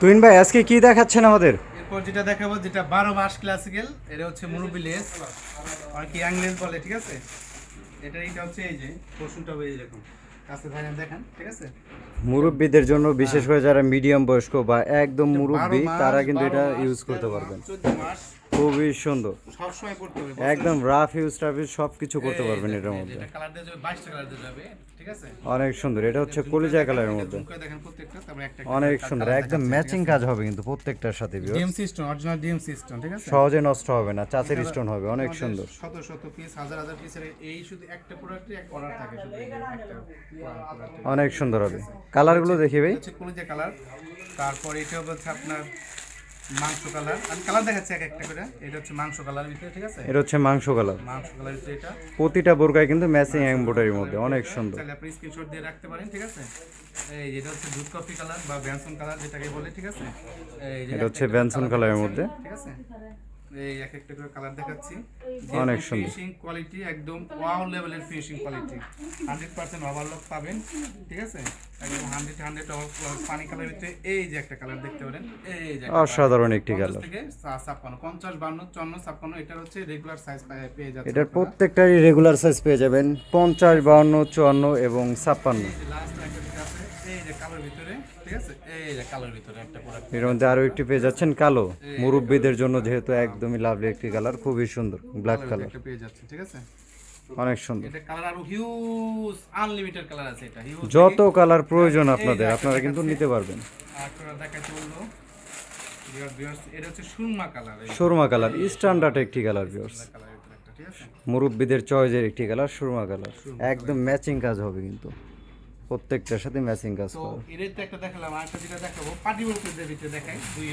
তুইন ভাই, আজকে কি দেখাচ্ছেন আমাদের? এরপর যেটা দেখাবো, যেটা বারো মাস ক্লাসিক্যাল এটা হচ্ছে মুরুবি লেস অনেকে ইয়াং লেস বলে, ঠিক আছে? এটা এটা হচ্ছে এই যে পশুটা হয়ে যেরকম কাছে ধরেন দেখেন ঠিক আছে? মুরব্বীদের জন্য বিশেষ করে যারা মিডিয়াম বয়স্ক বা একদম মুরব্বী তারা কিন্তু এটা ইউজ করতে পারবেন। খুবই সুন্দর। সবসময় করতে হবে একদম রাফ ইউজ টাফ ইউজ সব কিছু করতে পারবেন এটার মধ্যে। কালার দিয়ে যাবে বাইশটা কালার দিয়ে যাবে ঠিক আছে? অনেক সুন্দর এটা হচ্ছে কলিজা কালারের মধ্যে। দেখেন প্রত্যেকটা তারপরে একটা অনেক সুন্দর একদম ম্যাচিং কাজ হবে কিন্তু প্রত্যেকটার সাথে viewers। DM system original DM system ঠিক আছে? সহজে নষ্ট হবে না চাচের স্টোন হবে অনেক সুন্দর। শত শত পিস হাজার হাজার পিসের এই শুধু একটা প্রোডাক্টে এক অর্ডার থাকে শুধু একটা। অনেক সুন্দর হবে। কালারগুলো দেখি ভাই। কলিজা কালার। তারপর এটা হচ্ছে আপনার মাংস কালার। আমি কালার দেখাচ্ছি এক একটা করে। এটা হচ্ছে মাংস কালার ভিতরে ঠিক আছে? এটা হচ্ছে মাংস কালার। মাংস কালার ভিতরে এটা। প্রতিটা বোরকায় কিন্তু ম্যাচিং এমব্রয়ডারির মধ্যে অনেক সুন্দর। চাইলে আপনি স্ক্রিনশট দিয়ে রাখতে পারেন ঠিক আছে? এই যেটা হচ্ছে দুধ কফি কালার বা ব্যানসন কালার যেটাকে বলে ঠিক আছে? এই যে এটা হচ্ছে ব্যানসন কালারের মধ্যে। ঠিক আছে? এই এক একটা করে কালার দেখাচ্ছি। অনেক সুন্দর। ফিনিশিং কোয়ালিটি একদম ওয়াও লেভেলের ফিনিশিং কোয়ালিটি 100% ওভারলক পাবেন ঠিক আছে? একদম 100 100 পানি কালার ভিতরে এই যে একটা কালার দেখতে পারেন এই যে অসাধারণ একটি কালার থেকে 56 50 52 54 56 এটা হচ্ছে রেগুলার সাইজ পেয়ে যাবেন এটার প্রত্যেকটারই রেগুলার সাইজ পেয়ে যাবেন 50 52 54 এবং 56 এই যে কালোর ভিতরে ঠিক আছে? এই যে কালোর ভিতরে একটা প্রোডাক্টের মধ্যে আরও একটি পেয়ে যাচ্ছেন কালো। মুরব্বীদের জন্য যেহেতু একদমই লাভলি একটি কালার খুবই সুন্দর ব্ল্যাক কালার একটা পেয়ে যাচ্ছে ঠিক আছে? অনেক সুন্দর। এটা কালার আরও হিউজ আনলিমিটেড কালার আছে এটা হিউজ যত কালার প্রয়োজন আপনাদের আপনারা কিন্তু নিতে পারবেন। হচ্ছে সুরমা কালার স্ট্যান্ডার্ড একটি কালার ভিউয়ার্স মুরব্বীদের চয়েসের একটি কালার সুরমা কালার একদম ম্যাচিং কাজ হবে কিন্তু। প্রত্যেকটার সাথে ম্যাচিং কাজ তো করা। এর তো একটা দেখালাম আর একটা যেটা দেখাবো পার্টি বলতে ভিতরে দেখাই দুই